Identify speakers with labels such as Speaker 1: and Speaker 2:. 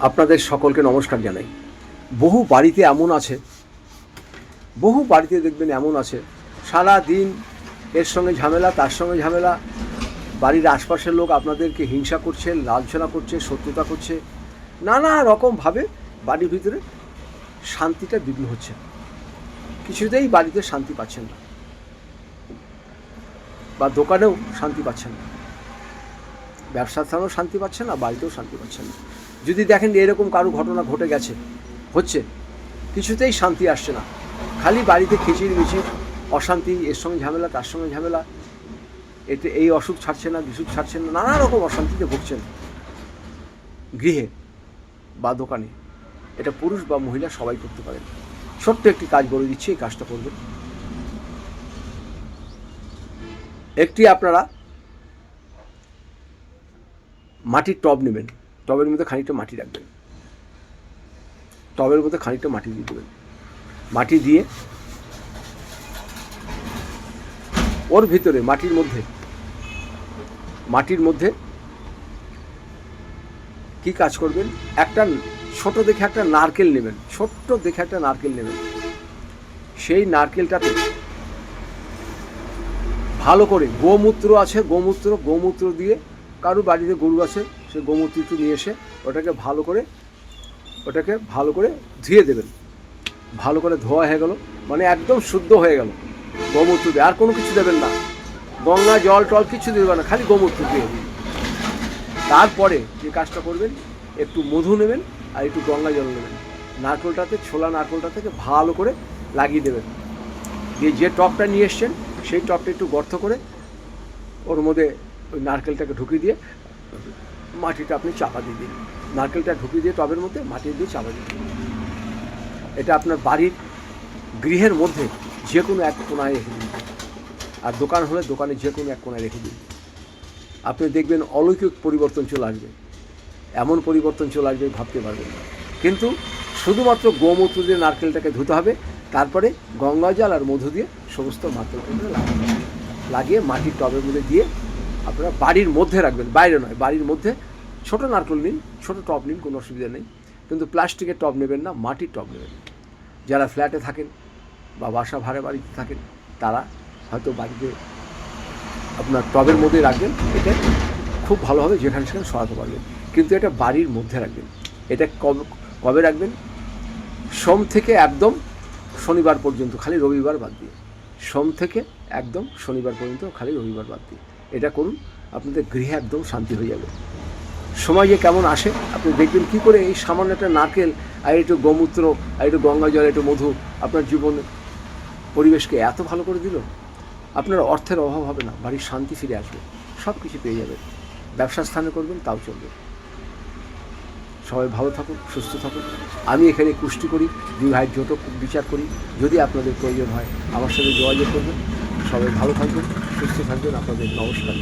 Speaker 1: আপনাদের সকলকে নমস্কার জানাই। বহু বাড়িতে এমন আছে, বহু বাড়িতে দেখবেন এমন আছে সারা দিন এর সঙ্গে ঝামেলা, তার সঙ্গে ঝামেলা, বাড়ির আশপাশের লোক আপনাদেরকে হিংসা করছে লাঞ্ছনা করছে, শত্রুতা করছে, নানা রকমভাবে বাড়ির ভিতরে শান্তিটা বিঘ্ন হচ্ছে। কিছুতেই বাড়িতে শান্তি পাচ্ছেন না, বা দোকানেও শান্তি পাচ্ছেন না। ব্যবসার স্থানেও শান্তি পাচ্ছে না, বাড়িতেও শান্তি পাচ্ছেন না। যদি দেখেন এরকম কারও ঘটনা ঘটে গেছে, হচ্ছে, কিছুতেই শান্তি আসছে না। খালি বাড়িতে খিচির মিচির, অশান্তি, এর সঙ্গে ঝামেলা, তার সঙ্গে ঝামেলা, এতে এই অসুখ ছাড়ছে না, বিসুখ ছাড়ছে না, নানা রকম অশান্তিতে ভুগছেন গৃহে বা দোকানে। এটা পুরুষ বা মহিলা সবাই করতে পারেন ছোট্ট একটি কাজ বলে দিচ্ছি, এই কাজটা করবেন। একটি আপনারা মাটির টব নেবেন, টবের মধ্যে খানিকটা মাটি রাখবেন। টবের মধ্যে খানিকটা মাটি দিয়ে দেবেন। মাটি দিয়ে ওর ভিতরে, মাটির মধ্যে মাটির মধ্যে কি কাজ করবেন? একটা ছোট দেখে একটা নারকেল নেবেন, ছোট্ট দেখে একটা নারকেল নেবেন। সেই নারকেলটাতে ভালো করে গোমূত্র আছে, গোমূত্র গোমূত্র দিয়ে কারও বাড়িতে গরু আছে, সে গোমূত্র একটু নিয়ে এসে ওটাকে ভালো করে, ওটাকে ভালো করে ধুয়ে দেবেন। ভালো করে ধোয়া হয়ে গেল মানে একদম শুদ্ধ হয়ে গেল। গোমূত্র দিয়ে আর কোনো কিছু দেবেন না। গঙ্গা, জল, টল কিছু দেবেন না, খালি গোমূত্র দিয়ে তারপরে যে কাজটা করবেন, একটু মধু নেবেন আর একটু গঙ্গা জল নেবেন। নারকেলটাতে, ছোলা নারকেলটা থেকে ভালো করে লাগিয়ে দেবেন। দিয়ে যে টপটা নিয়ে এসছেন, সেই টপটা একটু গর্ত করে ওর মধ্যে ওই নারকেলটাকে ঢুকিয়ে দিয়ে মাটিটা আপনি চাপা দিয়ে দিন। নারকেলটা ঢুকিয়ে দিয়ে টবের মধ্যে মাটি দিয়ে চাপা দিয়ে দিন। এটা আপনার বাড়ির গৃহের মধ্যে যে কোনো এক কোনায় রেখে দিন। আর দোকান হলে দোকানে যে কোনো এক কোনায় রেখে দিন। আপনি দেখবেন অলৌকিক পরিবর্তন চলে আসবে। এমন পরিবর্তন চলে আসবে, ভাবতে পারবেন না। কিন্তু শুধুমাত্র গোমূত্র দিয়ে নারকেলটাকে ধুতে হবে, তারপরে গঙ্গা জল আর মধু দিয়ে সমস্ত মাত্র লাগিয়ে মাটির টবের মধ্যে দিয়ে আপনারা বাড়ির মধ্যে রাখবেন, বাইরে নয়, বাড়ির মধ্যে ছোট নারকেল নিন, ছোট টব নিন, কোনো অসুবিধা নেই। কিন্তু প্লাস্টিকের টব নেবেন না, মাটির টব নেবেন। যারা ফ্ল্যাটে থাকেন বা বাসা ভাড়া বাড়িতে থাকেন, তারা হয়তো বাড়িতে আপনার টবের মধ্যে রাখবেন, এটা খুব ভালোভাবে যেখানে সেখানে সরাতে পারবেন। কিন্তু এটা বাড়ির মধ্যে রাখবেন। এটা কবে কবে রাখবেন? সোম থেকে একদম শনিবার পর্যন্ত, খালি রবিবার বাদ দিয়ে। সোম থেকে একদম শনিবার পর্যন্ত, খালি রবিবার বাদ দিয়ে। এটা করুন, আপনাদের গৃহে একদম শান্তি হয়ে যাবে। সময় যে কেমন আসে, আপনি দেখবেন কী করে এই সামান্য একটা নারকেল আর একটু গোমূত্র আর একটু গঙ্গা জল একটু মধু আপনার জীবন, পরিবেশকে এত ভালো করে দিল, আপনার অর্থের অভাব হবে না, বাড়ির শান্তি ফিরে আসবে সব কিছু পেয়ে যাবেন ব্যবসা স্থানে করবেন, তাও চলবে। সবাই ভালো থাকুন, সুস্থ থাকুন। আমি এখানে কুষ্টি করি, দুই ভাইয়ের জোট বিচার করি। যদি আপনাদের প্রয়োজন হয়, আমার সাথে যোগাযোগ করবেন। সবাই ভালো থাকবেন। সুস্থ থাকবেন আপনাদের নমস্কার।